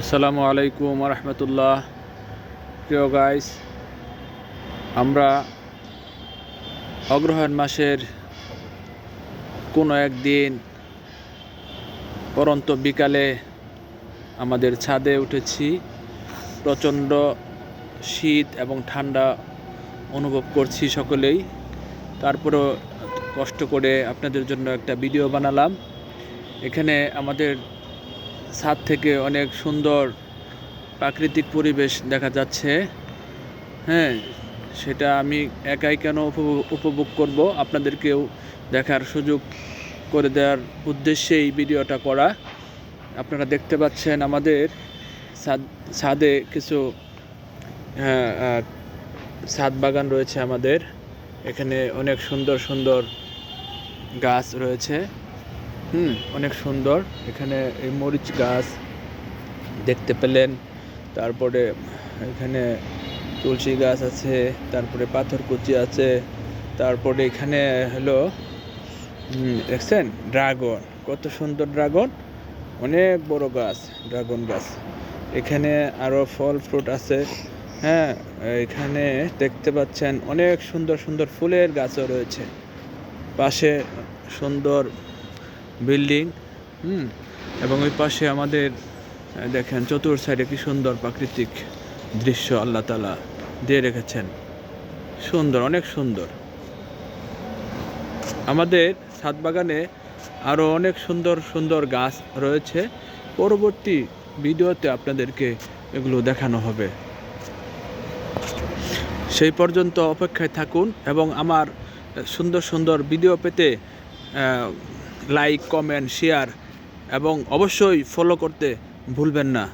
আসসালামু আলাইকুম রহমতুল্লাহ প্রিয় গাইস আমরা অগ্রহায়ণ মাসের কোনো একদিন পরন্ত বিকালে আমাদের ছাদে উঠেছি। প্রচণ্ড শীত এবং ঠান্ডা অনুভব করছি সকলেই। তারপরেও কষ্ট করে আপনাদের জন্য একটা ভিডিও বানালাম। এখানে আমাদের ছাদ থেকে অনেক সুন্দর প্রাকৃতিক পরিবেশ দেখা যাচ্ছে। হ্যাঁ সেটা আমি একাই কেন উপভোগ- করব? আপনাদেরকেও দেখার সুযোগ করে দেওয়ার উদ্দেশ্যেই ভিডিওটা করা। আপনারা দেখতে পাচ্ছেন আমাদের ছাদ কিছু হ্যাঁ, ছাদ বাগান রয়েছে আমাদের। এখানে অনেক সুন্দর সুন্দর গাছ রয়েছে। হুম। অনেক সুন্দর। এখানে এই মরিচ গাছ দেখতে পেলেন। তারপরে এখানে তুলসী গাছ আছে, তারপরে পাথরকুচি আছে, তারপরে এখানে হলো দেখছেন? ড্রাগন, কত সুন্দর ড্রাগন। অনেক বড় গাছ, ড্রাগন গাছ। এখানে আরও ফল ফ্রুট আছে। হ্যাঁ এখানে দেখতে পাচ্ছেন অনেক সুন্দর সুন্দর ফুলের গাছও রয়েছে। পাশে সুন্দর বিল্ডিং, হুম, এবং ওই পাশে আমাদের দেখেন চতুর সাইডে কি সুন্দর প্রাকৃতিক দৃশ্য আল্লাহ তালা দিয়ে রেখেছেন। সুন্দর, অনেক সুন্দর। আমাদের ছাদ বাগানে আরও অনেক সুন্দর সুন্দর গাছ রয়েছে। পরবর্তী ভিডিওতে আপনাদেরকে এগুলো দেখানো হবে। সেই পর্যন্ত অপেক্ষায় থাকুন এবং আমার সুন্দর সুন্দর ভিডিও পেতে লাইক কমেন্ট শেয়ার এবং অবশ্যই ফলো করতে ভুলবেন না।